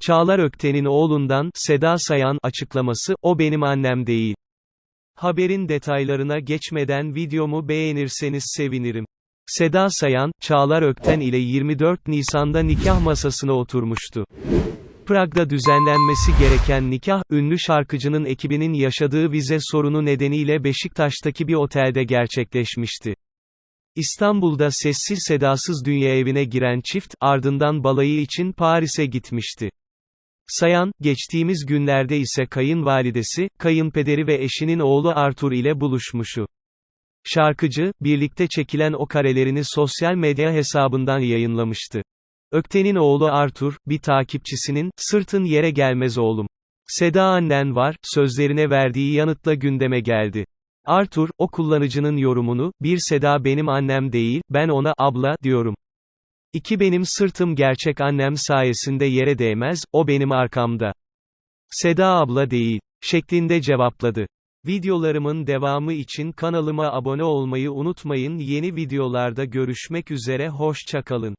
Çağlar Ökten'in oğlundan, Seda Sayan, açıklaması, o benim annem değil. Haberin detaylarına geçmeden videomu beğenirseniz sevinirim. Seda Sayan, Çağlar Ökten ile 24 Nisan'da nikah masasına oturmuştu. Prag'da düzenlenmesi gereken nikah, ünlü şarkıcının ekibinin yaşadığı vize sorunu nedeniyle Beşiktaş'taki bir otelde gerçekleşmişti. İstanbul'da sessiz sedasız dünya evine giren çift, ardından balayı için Paris'e gitmişti. Sayan, geçtiğimiz günlerde ise kayınvalidesi, kayınpederi ve eşinin oğlu Arthur ile buluşmuşu. Şarkıcı, birlikte çekilen o karelerini sosyal medya hesabından yayınlamıştı. Ökten'in oğlu Arthur, bir takipçisinin, sırtın yere gelmez oğlum. Seda annen var, sözlerine verdiği yanıtla gündeme geldi. Arthur, o kullanıcının yorumunu, bir Seda benim annem değil, ben ona, abla, diyorum. İki benim sırtım gerçek annem sayesinde yere değmez, o benim arkamda. Seda abla değil, şeklinde cevapladı. Videolarımın devamı için kanalıma abone olmayı unutmayın yeni videolarda görüşmek üzere hoşça kalın.